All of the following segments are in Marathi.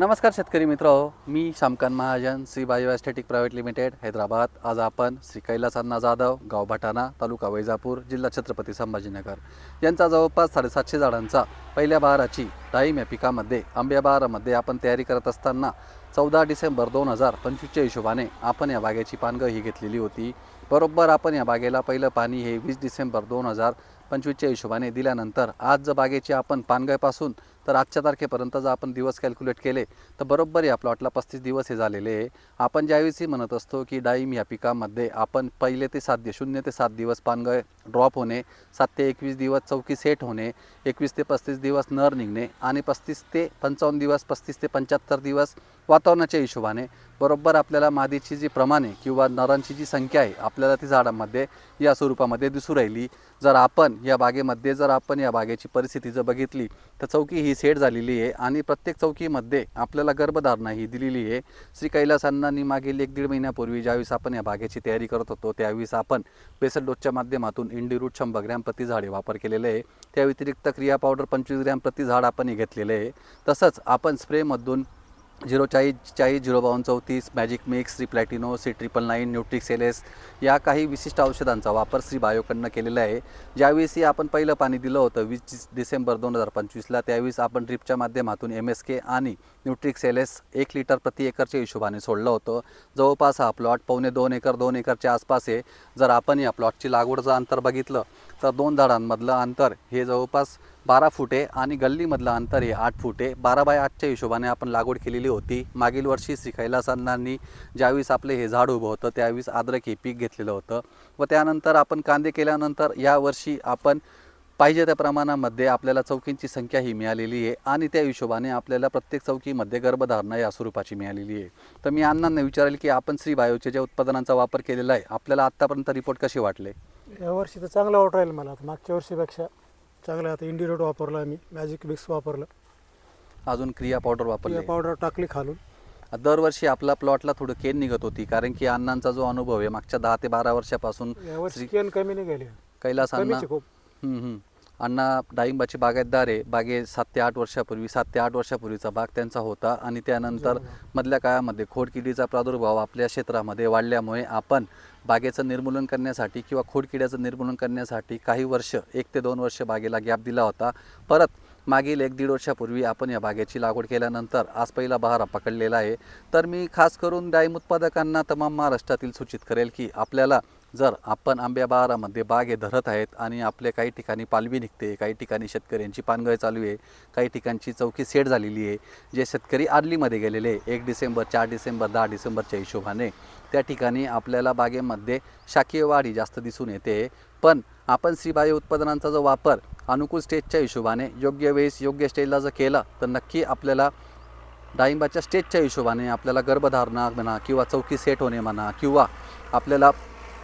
नमस्कार शेतकरी मित्र हो, मी Shamkant Mahajan Shri bio aesthetic private limited Hyderabad. आज आपण श्री कैलास अण्णा जाधव गाव भटाणा तालुका वैजापूर जिल्हा छत्रपती संभाजीनगर. यांचा जवळपास साडेसातशे झाडांचा पहिल्या बहाराची टाईम या पिकामध्ये आंब्या बहारामध्ये आपण तयारी करत असताना चौदा डिसेंबर दोन हजार पंचवीसच्या हिशोबाने आपण या बागेची पानगं ही घेतलेली होती. बरोबर आपण या बागेला पहिलं पाणी हे वीस डिसेंबर दोन हजार पंचवीसच्या हिशोबाने दिल्यानंतर आज जर बागेची आपण पानगळपासून तर आजच्या तारखेपर्यंत जर आपण दिवस कॅल्क्युलेट केले तर बरोबर या प्लॉटला पस्तीस दिवस हे झालेले आहे. आपण ज्यावेळेसही म्हणत असतो की डाळिंब या पिकामध्ये आपण पहिले ते सात दिवस शून्य ते सात दिवस पानगळ ड्रॉप होणे सात ते एकवीस दिवस चौकी सेट होणे एकवीस ते पस्तीस दिवस नर निघणे आणि पस्तीस ते पंचावन्न दिवस पस्तीस ते पंच्याहत्तर दिवस वातावरणाच्या हिशोबाने बरोबर आपल्याला मादीची जी प्रमाणे किंवा नरांची जी संख्या आहे आपल्याला ती झाडांमध्ये या स्वरूपामध्ये दिसू राहिली. जर आपण या बागेमध्ये जर आपण या बागेची परिस्थिती जर बघितली तर चौकी ही सेट झालेली आहे आणि प्रत्येक चौकीमध्ये आपल्याला गर्भधारणा ही दिलेली आहे. श्री कैलास अण्णांनी मागील एक दीड महिन्यापूर्वी ज्यावेळेस आपण या बागेची तयारी करत होतो त्यावेळेस आपण बेसल डोसच्या माध्यमातून इंडिरूट शंभर ग्रॅम प्रति झाडे वापर केलेले आहे. त्या व्यतिरिक्त क्रिया पावडर पंचवीस ग्रॅम प्रति झाड आपण हे घेतलेले आहे. तसंच आपण स्प्रेमधून झिरो चाळीस चाळीस झिरो बावन्न चौतीस magic mix Shri Platino C triple nine Nutrix L S या काही विशिष्ट औषधांचा वापर श्री बायोकडनं केलेला आहे. ज्यावेळेसही आपण पहिलं पाणी दिलं होतं वीस डिसेंबर दोन हजार पंचवीसला त्यावेळेस आपण ड्रिपच्या माध्यमातून एम एस के आणि न्यूट्रिक्स एल एस एक लिटर प्रति एकरच्या हिशोबाने सोडलं होतं. जवळपास हा प्लॉट पावणे दोन एकर दोन एकरच्या आसपास आहे. जर आपण या प्लॉटची लागवडचं अंतर बघितलं तर दोन झाडांमधलं अंतर हे जवळपास बारा फुटे आणि गल्लीमधलं अंतर हे आठ फुटे. बारा बाय आठच्या हिशोबाने आपण लागवड केलेली होती. मागील वर्षी श्री कैलासांनी ज्यावेळेस आपले हे झाड उभं होतं त्यावेळेस अद्रक हे पीक घेतलेलं होतं. व त्यानंतर आपण कांदे केल्यानंतर यावर्षी आपण पाहिजे त्या प्रमाणामध्ये आपल्याला चौकींची संख्या ही मिळालेली आहे आणि त्या हिशोबाने आपल्याला प्रत्येक चौकीमध्ये गर्भधारणा या स्वरूपाची मिळालेली आहे. तर मी अण्णांना विचारेल की आपण श्री बायोच्या ज्या उत्पादनांचा वापर केलेला आहे आपल्याला आत्तापर्यंत रिपोर्ट कसे वाटले? यावर्षी तर चांगला वाट मला. मागच्या वर्षीपेक्षा चांगलं आता इंडिरोट वापरला आम्ही. मॅजिक मिक्स वापरलं. अजून क्रिया पावडर वापरले. पावडर टाकली खालून. दरवर्षी आपला प्लॉटला थोडं केन निघत होती कारण की अण्णांचा जो अनुभव आहे मागच्या दहा ते बारा वर्षापासून केन कमी निघाली. कैलास अण्णा. खूप. हम्म, हम्म. अण्णा डाळिंबाचे बागायतदार आहे. बागे सात ते आठ वर्षापूर्वी सात ते आठ वर्षापूर्वीचा बाग त्यांचा होता आणि त्यानंतर मधल्या काळामध्ये खोडकिडीचा प्रादुर्भाव आपल्या क्षेत्रामध्ये वाढल्यामुळे आपण बागेचं निर्मूलन करण्यासाठी किंवा खोडकिड्याचं निर्मूलन करण्यासाठी काही वर्ष एक ते दोन वर्ष बागेला गॅप दिला होता. परत मागील एक दीड वर्षापूर्वी आपण या बागेची लागवड केल्यानंतर आज पहिला बहार पकडलेला आहे. तर मी खास करून डाळिंब उत्पादकांना तमाम महाराष्ट्रातील सूचित करेल की आपल्याला जर आपण आंब्या बहारामध्ये बाग हे धरत आहेत आणि आपल्या काही ठिकाणी पालवी निघते काही ठिकाणी शेतकऱ्यांची पानगळ चालू आहे काही ठिकाणची चौकी सेट झालेली आहे जे शेतकरी आदलीमध्ये गेलेले आहे, एक डिसेंबर चार डिसेंबर दहा डिसेंबरच्या हिशोबाने त्या ठिकाणी आपल्याला बागेमध्ये शाकीय वाढी जास्त दिसून येते. पण आपण श्रीबाई उत्पादनांचा जो वापर अनुकूल स्टेजच्या हिशोबाने योग्य वेळेस योग्य स्टेजला जर केला तर नक्की आपल्याला डाळिंबाच्या स्टेजच्या हिशोबाने आपल्याला गर्भधारणा म्हणा किंवा चौकी सेट होणे म्हणा किंवा आपल्याला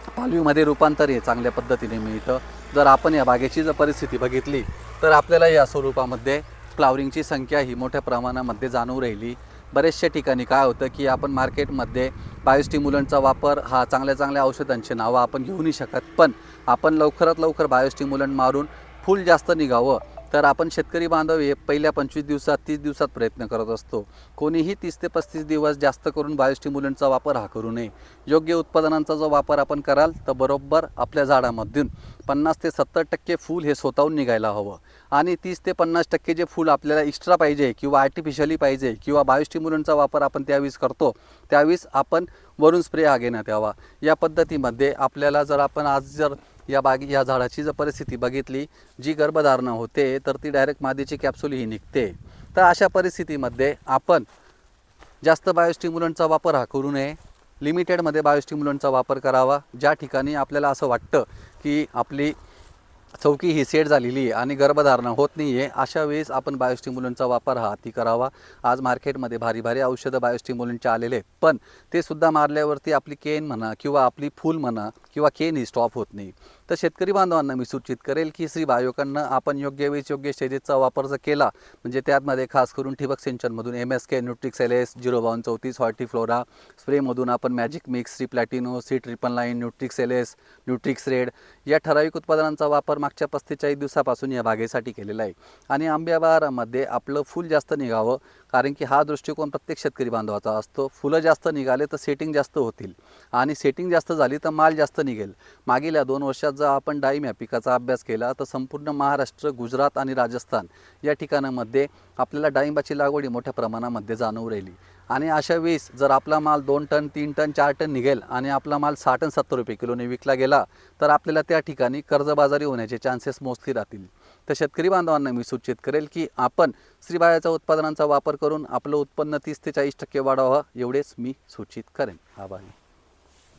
पालवीमध्ये रूपांतर हे चांगल्या पद्धतीने मिळतं. जर आपण या बागेची जर परिस्थिती बघितली तर आपल्याला या स्वरूपामध्ये फ्लावरिंगची संख्या ही मोठ्या प्रमाणामध्ये जाणवू राहिली. बरेचशा ठिकाणी काय होतं की आपण मार्केटमध्ये बायोस्टिम्युलंटचा वापर हा चांगल्या चांगल्या औषधांची नावं आपण घेऊ नाही शकत. पण आपण लवकरात लवकर बायोस्टिम्युलंट मारून फूल जास्त निघावं तर आपण शेतकरी बांधव हे पहिल्या पंचवीस दिवसात तीस दिवसात प्रयत्न करत असतो. कोणीही तीस ते पस्तीस दिवस जास्त करून बायोस्टिम्युलंटचा वापर हा करू नये. योग्य उत्पादनांचा जो वापर आपण कराल तर बरोबर आपल्या झाडामधून पन्नास ते सत्तर टक्के फूल हे स्वतःहून निघायला हवं. आणि तीस ते पन्नास टक्के जे फूल आपल्याला एक्स्ट्रा पाहिजे किंवा आर्टिफिशियली पाहिजे किंवा बायोस्टिम्युलंटचा वापर आपण त्यावेळेस करतो त्यावेळेस आपण वरून स्प्रे हा घेण्यात यावा. या पद्धतीमध्ये आपल्याला जर आपण आज जर या बागी या झाडाची जर परिस्थिती बघितली जी गर्भधारणा होते तर ती डायरेक्ट मादीची कॅप्सूल ही निघते. तर अशा परिस्थितीमध्ये आपण जास्त बायोस्टिम्युलंटचा वापर हा करू नये. लिमिटेडमध्ये बायोस्टिम्युलंटचा वापर करावा. ज्या ठिकाणी आपल्याला असं वाटतं की आपली चौकी ही सेट झालेली आहे आणि गर्भधारणा होत नाही आहे अशा वेळेस आपण बायोस्टिम्युलंटचा वापर हा अति करावा. आज मार्केटमध्ये भारी भारी औषधं बायोस्टिम्युलंटचे आलेले आहेत पण ते सुद्धा मारल्यावरती आपली केन म्हणा किंवा आपली फूल म्हणा किंवा केन ही स्टॉप होत नाही. तर शेतकरी बांधवांना मी सूचित करेल की श्री बायोकडनं आपण योग्य वेळेस योग्य स्टेजेसचा वापर जर केला म्हणजे त्यामध्ये खास करून ठिबक सिंचनमधून M S K Nutrix L S zero बावन चौतीस हॉर्टिफ्लोरा स्प्रेमधून आपण magic mix C Platino C triple nine Nutrix L S Nutrix red या ठराविक उत्पादनांचा वापर मागच्या पस्तेचाळीस दिवसापासून या बागेसाठी केलेला आहे. आणि आंब्या बहारामध्ये आपलं फूल जास्त निघावं कारण की हा दृष्टिकोन प्रत्येक शेतकरी बांधवाचा असतो. फुलं जास्त निघाले तर सेटिंग जास्त होतील. आणि सेटिंग जास्त झाली तर माल जास्त निघेल. मागील या दोन वर्षात जर आपण डाळिंब या पिकाचा अभ्यास केला तर संपूर्ण महाराष्ट्र गुजरात आणि राजस्थान या ठिकाणामध्ये आपल्याला डाळिंबाची लागवडी मोठ्या प्रमाणामध्ये जाणवू राहिली. आणि अशा वेळेस जर आपला माल दोन टन तीन टन चार टन निघेल आणि आपला माल साठ टन सत्तर रुपये किलोने विकला गेला तर आपल्याला त्या ठिकाणी कर्जबाजारी होण्याचे चान्सेस मोस्टली राहतील. तर शेतकरी बांधवांना मी सूचित करेल की आपण श्रीबायाच्या उत्पादनांचा वापर करून आपलं उत्पन्न तीस ते चाळीस टक्के वाढावं एवढेच मी सूचित करेन. आभारी.